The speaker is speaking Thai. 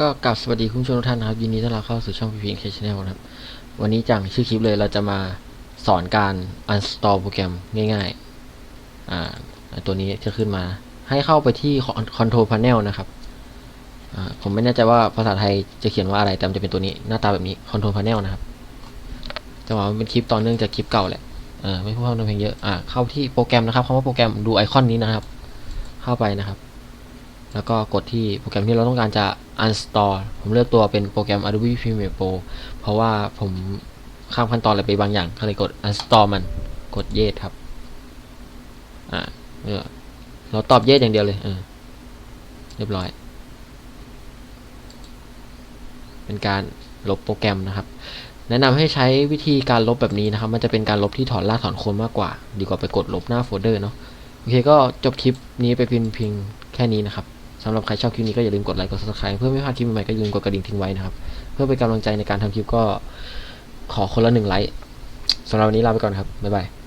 ก็กลับสวัสดีคุณผู้ชมทุกท่านนะครับยินดีต้อนรับเข้าสู่ช่อง p p n k Channel นะครับ วันนี้จังชื่อคลิปเลยเราจะมาสอนการ uninstall โปรแกรมง่ายๆอ่าตัวนี้จะขึ้นมาให้เข้าไปที่ Control Panel นะครับอ่าผมไม่แน่ใจว่าภาษาไทยจะเขียนว่าอะไรแต่มันจะเป็นตัวนี้หน้าตาแบบนี้ Control Panel นะครับจะว่ามันเป็นคลิปตอนเนื่องจากคลิปเก่าแหละเออไม่พูดพร่ำทำเพลงเยอะอ่าเข้าที่โปรแกรมนะครับคำว่าโปรแกรมดูไอคอนนี้นะครับ เข้าไปนะครับ แล้วก็กดที่โปรแกรมที่เราต้องการจะ uninstall ผมเลือกตัวเป็นโปรแกรม Adobe Premiere Pro เพราะว่าผมข้ามขั้นตอนอะไรไปบางอย่างก็เลยกด uninstall มันกด yes ครับอ่าเราตอบ yes อย่างเดียวเลยเออเรียบร้อย เป็นการลบโปรแกรมนะครับ แนะนำให้ใช้วิธีการลบแบบนี้นะครับ มันจะเป็นการลบที่ถอนรากถอนโคนมากกว่า ดีกว่าไปกดลบหน้าโฟลเดอร์เนาะโอเคก็จบคลิปนี้ไปพียงเพียงแค่นี้นะครับ สำหรับใครชอบคลิปนี้ก็อย่าลืมกดไลค์กดซับสไคร b e เพื่อไม่พลาดคลิปใหม่ๆก็อย่าลืมกดกระดิ่งทิ้งไว้นะครับ เพื่อเป็นกำลังใจในการทำคลิปก็ขอคนละหนึ่งไลค์สำหรับวันนี้ลาไปก่อนครับบ๊ายบาย